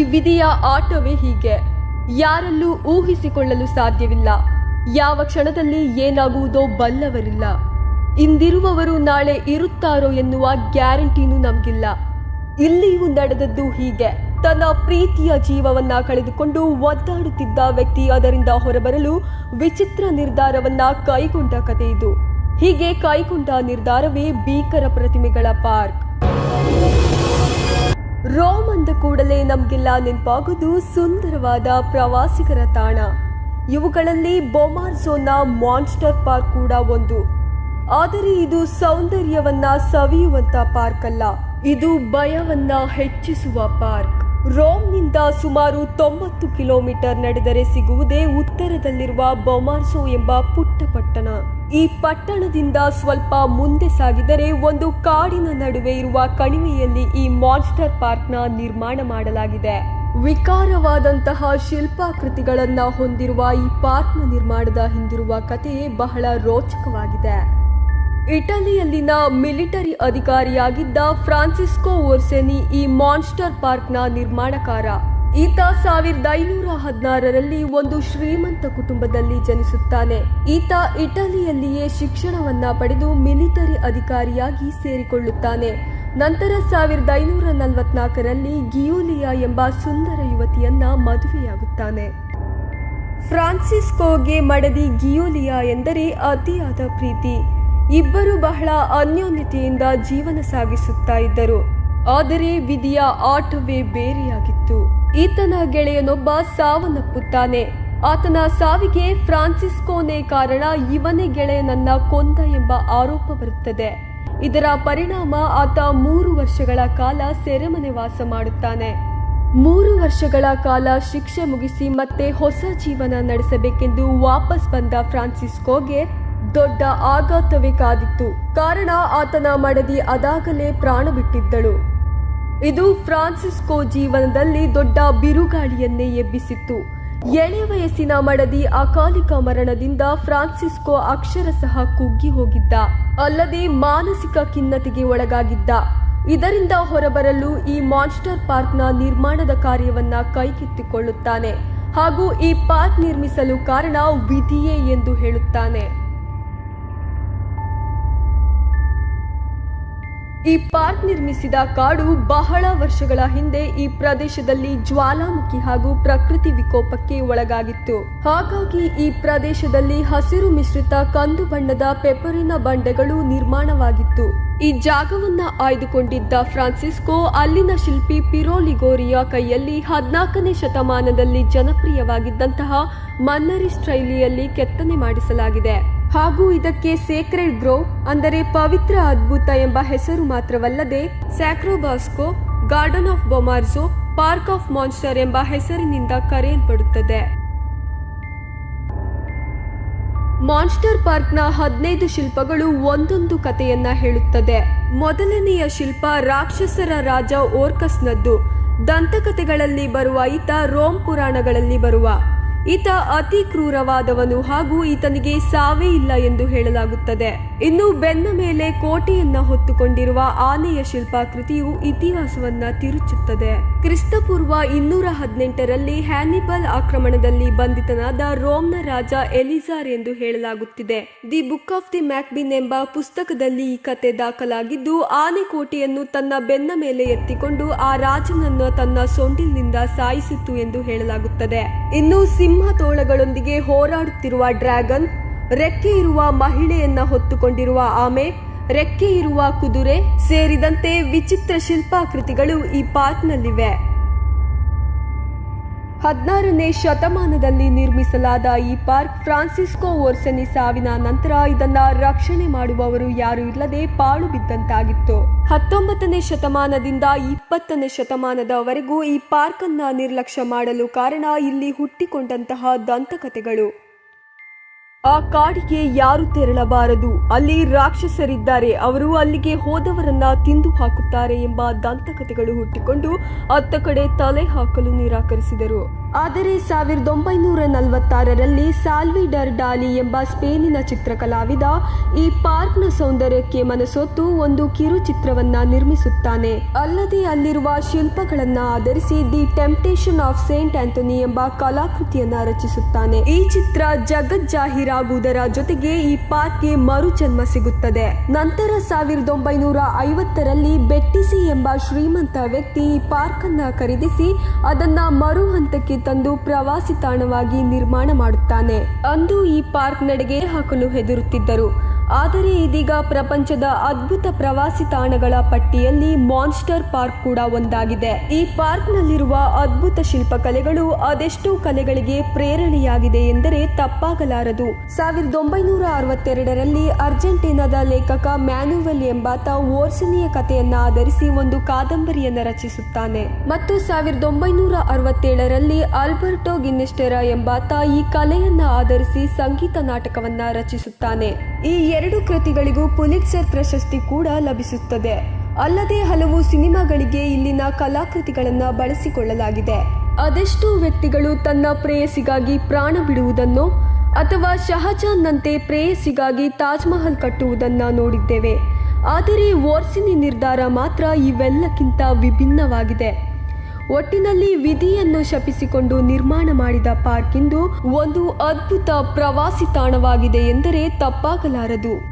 ವಿಧಿಯ ಆಟವೇ ಹೀಗೆ. ಯಾರಲ್ಲೂ ಊಹಿಸಿಕೊಳ್ಳಲು ಸಾಧ್ಯವಿಲ್ಲ. ಯಾವ ಕ್ಷಣದಲ್ಲಿ ಏನಾಗುವುದೋ ಬಲ್ಲವರಿಲ್ಲ. ಇಂದಿರುವವರು ನಾಳೆ ಇರುತ್ತಾರೋ ಎನ್ನುವ ಗ್ಯಾರಂಟಿನೂ ನಮಗಿಲ್ಲ. ಇಲ್ಲಿಯೂ ನಡೆದದ್ದು ಹೀಗೆ. ತನ್ನ ಪ್ರೀತಿಯ ಜೀವವನ್ನ ಕಳೆದುಕೊಂಡು ಒದ್ದಾಡುತ್ತಿದ್ದ ವ್ಯಕ್ತಿ ಅದರಿಂದ ಹೊರಬರಲು ವಿಚಿತ್ರ ನಿರ್ಧಾರವನ್ನ ಕೈಗೊಂಡ ಕಥೆ ಇದು. ಹೀಗೆ ಕೈಗೊಂಡ ನಿರ್ಧಾರವೇ ಭೀಕರ ಪ್ರತಿಮೆಗಳ ಪಾರ್ಕ್. ರೋಮ್ ಅಂದ ಕೂಡಲೇ ನಮಗೆಲ್ಲ ನೆನಪಾಗೋದು ಸುಂದರವಾದ ಪ್ರವಾಸಿಗರ ತಾಣ. ಇವುಗಳಲ್ಲಿ ಬೊಮಾರ್ಸೋನ ಮಾನ್ಸ್ಟರ್ ಪಾರ್ಕ್ ಕೂಡ ಒಂದು. ಆದರೆ ಇದು ಸೌಂದರ್ಯವನ್ನ ಸವಿಯುವಂತ ಪಾರ್ಕ್ ಅಲ್ಲ ಇದು ಭಯವನ್ನ ಹೆಚ್ಚಿಸುವ ಪಾರ್ಕ್. ರೋಮ್ನಿಂದ ಸುಮಾರು ತೊಂಬತ್ತು ಕಿಲೋಮೀಟರ್ ನಡೆದರೆ ಸಿಗುವುದೇ ಉತ್ತರದಲ್ಲಿರುವ ಬೊಮಾರ್ಸೋ ಎಂಬ ಪುಟ್ಟ ಪಟ್ಟಣ ಈ ಪಟ್ಟಣದಿಂದ ಸ್ವಲ್ಪ ಮುಂದೆ ಸಾಗಿದರೆ ಒಂದು ಕಾಡಿನ ನಡುವೆ ಇರುವ ಕಣಿವೆಯಲ್ಲಿ ಈ ಮಾನ್ಸ್ಟರ್ ಪಾರ್ಕ್ನ ನಿರ್ಮಾಣ ಮಾಡಲಾಗಿದೆ. ವಿಕಾರವಾದಂತಹ ಶಿಲ್ಪಾಕೃತಿಗಳನ್ನು ಹೊಂದಿರುವ ಈ ಪಾರ್ಕ್ನ ನಿರ್ಮಾಣದ ಹಿಂದಿರುವ ಕಥೆಯೇ ಬಹಳ ರೋಚಕವಾಗಿದೆ. ಇಟಲಿಯಲ್ಲಿನ ಮಿಲಿಟರಿ ಅಧಿಕಾರಿಯಾಗಿದ್ದ ಫ್ರಾನ್ಸಿಸ್ಕೋ ಓರ್ಸೆನಿ ಈ ಮಾನ್ಸ್ಟರ್ ಪಾರ್ಕ್ನ ನಿರ್ಮಾಣಕಾರ. ಈತ ಸಾವಿರದ ಐನೂರ ಹದಿನಾರರಲ್ಲಿ ಒಂದು ಶ್ರೀಮಂತ ಕುಟುಂಬದಲ್ಲಿ ಜನಿಸುತ್ತಾನೆ. ಈತ ಇಟಲಿಯಲ್ಲಿಯೇ ಶಿಕ್ಷಣವನ್ನ ಪಡೆದು ಮಿಲಿಟರಿ ಅಧಿಕಾರಿಯಾಗಿ ಸೇರಿಕೊಳ್ಳುತ್ತಾನೆ. ನಂತರ ಸಾವಿರದ ಐನೂರ ನಲವತ್ನಾಲ್ಕರಲ್ಲಿ ಗಿಯೋಲಿಯಾ ಎಂಬ ಸುಂದರ ಯುವತಿಯನ್ನ ಮದುವೆಯಾಗುತ್ತಾನೆ. ಫ್ರಾನ್ಸಿಸ್ಕೋಗೆ ಮಡದಿ ಗಿಯೋಲಿಯಾ ಎಂದರೆ ಅತಿಯಾದ ಪ್ರೀತಿ. ಇಬ್ಬರು ಬಹಳ ಅನ್ಯೋನ್ಯತೆಯಿಂದ ಜೀವನ ಸಾಗಿಸುತ್ತಾ ಇದ್ದರು. ಆದರೆ ವಿಧಿಯ ಆಟವೇ ಬೇರೆಯಾಗಿತ್ತು. ಈತನ ಗೆಳೆಯನೊಬ್ಬ ಸಾವನ್ನಪ್ಪುತ್ತಾನೆ. ಆತನ ಸಾವಿಗೆ ಫ್ರಾನ್ಸಿಸ್ಕೋನೇ ಕಾರಣ ಇವನೇ ಗೆಳೆಯನನ್ನ ಕೊಂದ ಎಂಬ ಆರೋಪ ಬರುತ್ತದೆ. ಇದರ ಪರಿಣಾಮ ಆತ ಮೂರು ವರ್ಷಗಳ ಕಾಲ ಸೆರೆಮನೆ ವಾಸ ಮಾಡುತ್ತಾನೆ. ಮೂರು ವರ್ಷಗಳ ಕಾಲ ಶಿಕ್ಷೆ ಮುಗಿಸಿ ಮತ್ತೆ ಹೊಸ ಜೀವನ ನಡೆಸಬೇಕೆಂದು ವಾಪಸ್ ಬಂದ ಫ್ರಾನ್ಸಿಸ್ಕೋಗೆ ದೊಡ್ಡ ಆಘಾತವೇ ಕಾದಿತ್ತು ಕಾರಣ ಆತನ ಮಡದಿ ಅದಾಗಲೇ ಪ್ರಾಣ ಬಿಟ್ಟಿದ್ದಳು. ಇದು ಫ್ರಾನ್ಸಿಸ್ಕೋ ಜೀವನದಲ್ಲಿ ದೊಡ್ಡ ಬಿರುಗಾಳಿಯನ್ನೇ ಎಬ್ಬಿಸಿತ್ತು. ಎಳೆ ವಯಸ್ಸಿನ ಮಡದಿ ಅಕಾಲಿಕ ಮರಣದಿಂದ ಫ್ರಾನ್ಸಿಸ್ಕೋ ಅಕ್ಷರಶಃ ಕುಗ್ಗಿ ಹೋಗಿದ್ದ. ಅಲ್ಲದೆ ಮಾನಸಿಕ ಖಿನ್ನತೆಗೆ ಒಳಗಾಗಿದ್ದ. ಇದರಿಂದ ಹೊರಬರಲು ಈ ಮಾನ್ಸ್ಟರ್ ಪಾರ್ಕ್ನ ನಿರ್ಮಾಣದ ಕಾರ್ಯವನ್ನ ಕೈಗೆತ್ತಿಕೊಳ್ಳುತ್ತಾನೆ. ಹಾಗೂ ಈ ಪಾರ್ಕ್ ನಿರ್ಮಿಸಲು ಕಾರಣ ವಿಧಿಯೇ ಎಂದು ಹೇಳುತ್ತಾನೆ. ಈ ಪಾರ್ಕ್ ನಿರ್ಮಿಸಿದ ಕಾಡು ಬಹಳ ವರ್ಷಗಳ ಹಿಂದೆ ಈ ಪ್ರದೇಶದಲ್ಲಿ ಜ್ವಾಲಾಮುಖಿ ಹಾಗೂ ಪ್ರಕೃತಿ ವಿಕೋಪಕ್ಕೆ ಒಳಗಾಗಿತ್ತು. ಹಾಗಾಗಿ ಈ ಪ್ರದೇಶದಲ್ಲಿ ಹಸಿರು ಮಿಶ್ರಿತ ಕಂದು ಬಣ್ಣದ ಪೆಪರಿನ ಬಂಡೆಗಳು ನಿರ್ಮಾಣವಾಗಿತ್ತು. ಈ ಜಾಗವನ್ನ ಆಯ್ದುಕೊಂಡಿದ್ದ ಫ್ರಾನ್ಸಿಸ್ಕೋ ಅಲ್ಲಿನ ಶಿಲ್ಪಿ ಪಿರೋಲಿಗೋರಿಯ ಕೈಯಲ್ಲಿ ಹದಿನಾಲ್ಕನೇ ಶತಮಾನದಲ್ಲಿ ಜನಪ್ರಿಯವಾಗಿದ್ದಂತಹ ಮನ್ನರಿ ಶೈಲಿಯಲ್ಲಿ ಕೆತ್ತನೆ ಮಾಡಿಸಲಾಗಿದೆ. ಹಾಗೂ ಇದಕ್ಕೆ ಸೇಕ್ರೆಡ್ ಗ್ರೋವ್ ಅಂದರೆ ಪವಿತ್ರ ಅದ್ಭುತ ಎಂಬ ಹೆಸರು ಮಾತ್ರವಲ್ಲದೆ Sacro Bosco garden of Bomarzo park of monster ಎಂಬ ಹೆಸರಿನಿಂದ ಕರೆಯಲ್ಪಡುತ್ತದೆ. ಮಾನ್ಸ್ಟರ್ ಪಾರ್ಕ್ನ ಹದಿನೈದು ಶಿಲ್ಪಗಳು ಒಂದೊಂದು ಕಥೆಯನ್ನ ಹೇಳುತ್ತದೆ. ಮೊದಲನೆಯ ಶಿಲ್ಪ ರಾಕ್ಷಸರ ರಾಜ ಓರ್ಕಸ್ನದ್ದು. ದಂತಕಥೆಗಳಲ್ಲಿ ಬರುವ ಈತ ರೋಮ್ ಪುರಾಣಗಳಲ್ಲಿ ಬರುವ ಈತ ಅತಿ ಕ್ರೂರವಾದವನು ಹಾಗೂ ಈತನಿಗೆ ಸಾವೇ ಇಲ್ಲ ಎಂದು ಹೇಳಲಾಗುತ್ತದೆ. ಇನ್ನು ಬೆನ್ನ ಮೇಲೆ ಕೋಟೆಯನ್ನ ಹೊತ್ತುಕೊಂಡಿರುವ ಆನೆಯ ಶಿಲ್ಪಾಕೃತಿಯು ಇತಿಹಾಸವನ್ನ ತಿರುಚುತ್ತದೆ. ಕ್ರಿಸ್ತಪೂರ್ವ ಇನ್ನೂರ ಹದಿನೆಂಟರಲ್ಲಿ ಹ್ಯಾನಿಬಲ್ ಆಕ್ರಮಣದಲ್ಲಿ ಬಂಧಿತನಾದ ರೋಮ್ನ ರಾಜ ಎಲಿಜಾರ್ ಎಂದು ಹೇಳಲಾಗುತ್ತಿದೆ. ದಿ ಬುಕ್ ಆಫ್ ದಿ ಮ್ಯಾಕ್ಬಿನ್ ಎಂಬ ಪುಸ್ತಕದಲ್ಲಿ ಈ ಕತೆ ದಾಖಲಾಗಿದ್ದು, ಆನೆ ಕೋಟೆಯನ್ನು ತನ್ನ ಬೆನ್ನ ಮೇಲೆ ಎತ್ತಿಕೊಂಡು ಆ ರಾಜನನ್ನು ತನ್ನ ಸೊಂಡಿಲಿನಿಂದ ಸಾಯಿಸಿತು ಎಂದು ಹೇಳಲಾಗುತ್ತದೆ. ಇನ್ನು ಸಿಂಹ ತೋಳಗಳೊಂದಿಗೆ ಹೋರಾಡುತ್ತಿರುವ ಡ್ರ್ಯಾಗನ್ ರೆಕ್ಕೆ ಇರುವ ಮಹಿಳೆಯನ್ನ ಹೊತ್ತುಕೊಂಡಿರುವ ಆಮೆ, ರೆಕ್ಕೆ ಇರುವ ಕುದುರೆ ಸೇರಿದಂತೆ ವಿಚಿತ್ರ ಶಿಲ್ಪಾಕೃತಿಗಳು ಈ ಪಾರ್ಕ್ನಲ್ಲಿವೆ. ಹದಿನಾರನೇ ಶತಮಾನದಲ್ಲಿ ನಿರ್ಮಿಸಲಾದ ಈ ಪಾರ್ಕ್ ಫ್ರಾನ್ಸಿಸ್ಕೋ ಓರ್ಸೆನಿ ಸಾವಿನ ನಂತರ ಇದನ್ನ ರಕ್ಷಣೆ ಮಾಡುವವರು ಯಾರು ಇಲ್ಲದೆ ಪಾಳು ಬಿದ್ದಂತಾಗಿತ್ತು. ಹತ್ತೊಂಬತ್ತನೇ ಶತಮಾನದಿಂದ ಇಪ್ಪತ್ತನೇ ಶತಮಾನದವರೆಗೂ ಈ ಪಾರ್ಕ್ ನಿರ್ಲಕ್ಷ್ಯ ಮಾಡಲು ಕಾರಣ ಇಲ್ಲಿ ಹುಟ್ಟಿಕೊಂಡಂತಹ ದಂತಕಥೆಗಳು. ಆ ಕಾಡಿಗೆ ಯಾರು ತೆರಳಬಾರದು. ಅಲ್ಲಿ ರಾಕ್ಷಸರಿದ್ದಾರೆ. ಅವರು ಅಲ್ಲಿಗೆ ಹೋದವರನ್ನ ತಿಂದು ಹಾಕುತ್ತಾರೆ ಎಂಬ ದಂತಕಥೆಗಳು ಹುಟ್ಟಿಕೊಂಡು ಅತ್ತ ಕಡೆ ತಲೆ ಹಾಕಲು ನಿರಾಕರಿಸಿದರು. ಆದರೆ ಸಾವಿರದ ಒಂಬೈನೂರ ನಲವತ್ತಾರರಲ್ಲಿ ಸಾಲ್ವಿಡರ್ ಡಾಲಿ ಎಂಬ ಸ್ಪೇನಿನ ಚಿತ್ರಕಲಾವಿದ ಈ ಪಾರ್ಕ್ನ ಸೌಂದರ್ಯಕ್ಕೆ ಮನಸೊತ್ತು ಒಂದು ಕಿರುಚಿತ್ರವನ್ನ ನಿರ್ಮಿಸುತ್ತಾನೆ. ಅಲ್ಲದೆ ಅಲ್ಲಿರುವ ಶಿಲ್ಪಗಳನ್ನ ಆಧರಿಸಿ the temptation of Saint Anthony ಎಂಬ ಕಲಾಕೃತಿಯನ್ನ ರಚಿಸುತ್ತಾನೆ. ಈ ಚಿತ್ರ ಜಗಜ್ಜಾಹೀರಾಗುವುದರ ಜೊತೆಗೆ ಈ ಪಾರ್ಕ್ಗೆ ಮರುಜನ್ಮ ಸಿಗುತ್ತದೆ. ನಂತರ ಸಾವಿರದ ಒಂಬೈನೂರ ಐವತ್ತರಲ್ಲಿ ಬೆಟ್ಟಿಸಿ ಎಂಬ ಶ್ರೀಮಂತ ವ್ಯಕ್ತಿ ಈ ಪಾರ್ಕ್ ಅನ್ನ ಖರೀದಿಸಿ ಅದನ್ನ ಮರು ಹಂತಕ್ಕೆ ತಂದು ಪ್ರವಾಸಿ ತಾಣವಾಗಿ ನಿರ್ಮಾಣ ಮಾಡುತ್ತಾನೆ. ಅಂದು ಈ ಪಾರ್ಕ್ ನಡೆಗೆ ಹಾಕಲು ಹೆದರುತ್ತಿದ್ದರು. ಆದರೆ ಇದೀಗ ಪ್ರಪಂಚದ ಅದ್ಭುತ ಪ್ರವಾಸಿ ತಾಣಗಳ ಪಟ್ಟಿಯಲ್ಲಿ ಮಾನ್ಸ್ಟರ್ ಪಾರ್ಕ್ ಕೂಡ ಒಂದಾಗಿದೆ. ಈ ಪಾರ್ಕ್ನಲ್ಲಿರುವ ಅದ್ಭುತ ಶಿಲ್ಪಕಲೆಗಳು ಅದೆಷ್ಟೋ ಕಲೆಗಳಿಗೆ ಪ್ರೇರಣೆಯಾಗಿದೆ ಎಂದರೆ ತಪ್ಪಾಗಲಾರದು. ಸಾವಿರದ ಒಂಬೈನೂರ ಅರವತ್ತೆರಡರಲ್ಲಿ ಅರ್ಜೆಂಟೀನಾದ ಲೇಖಕ ಮ್ಯಾನುವೆಲ್ ಎಂಬಾತ ಓರ್ಸನಿಯ ಕಥೆಯನ್ನ ಆಧರಿಸಿ ಒಂದು ಕಾದಂಬರಿಯನ್ನ ರಚಿಸುತ್ತಾನೆ. ಮತ್ತು ಸಾವಿರದ ಒಂಬೈನೂರ ಅರವತ್ತೇಳರಲ್ಲಿ ಆಲ್ಬರ್ಟೋ ಗಿನ್ನಿಸ್ಟೆರಾ ಎಂಬಾತ ಈ ಕಲೆಯನ್ನ ಆಧರಿಸಿ ಸಂಗೀತ ನಾಟಕವನ್ನ ರಚಿಸುತ್ತಾನೆ. ಈ ಎರಡು ಕೃತಿಗಳಿಗೂ ಪುಲಿಟ್ಸರ್ ಪ್ರಶಸ್ತಿ ಕೂಡ ಲಭಿಸುತ್ತದೆ. ಅಲ್ಲದೆ ಹಲವು ಸಿನಿಮಾಗಳಿಗೆ ಇಲ್ಲಿನ ಕಲಾಕೃತಿಗಳನ್ನು ಬಳಸಿಕೊಳ್ಳಲಾಗಿದೆ. ಅದೆಷ್ಟೋ ವ್ಯಕ್ತಿಗಳು ತನ್ನ ಪ್ರೇಯಸಿಗಾಗಿ ಪ್ರಾಣ ಬಿಡುವುದನ್ನು ಅಥವಾ ಶಹಜಾನ್ನಂತೆ ಪ್ರೇಯಸಿಗಾಗಿ ತಾಜ್ಮಹಲ್ ಕಟ್ಟುವುದನ್ನು ನೋಡಿದ್ದೇವೆ. ಆದರೆ ವಾರ್ಸಿನಿ ನಿರ್ಧಾರ ಮಾತ್ರ ಇವೆಲ್ಲಕ್ಕಿಂತ ವಿಭಿನ್ನವಾಗಿದೆ. ಒಟ್ಟಿನಲ್ಲಿ ವಿಧಿಯನ್ನು ಶಪಿಸಿಕೊಂಡು ನಿರ್ಮಾಣ ಮಾಡಿದ ಪಾರ್ಕ್ ಇಂದು ಒಂದು ಅದ್ಭುತ ಪ್ರವಾಸಿ ತಾಣವಾಗಿದೆ ಎಂದರೆ ತಪ್ಪಾಗಲಾರದು.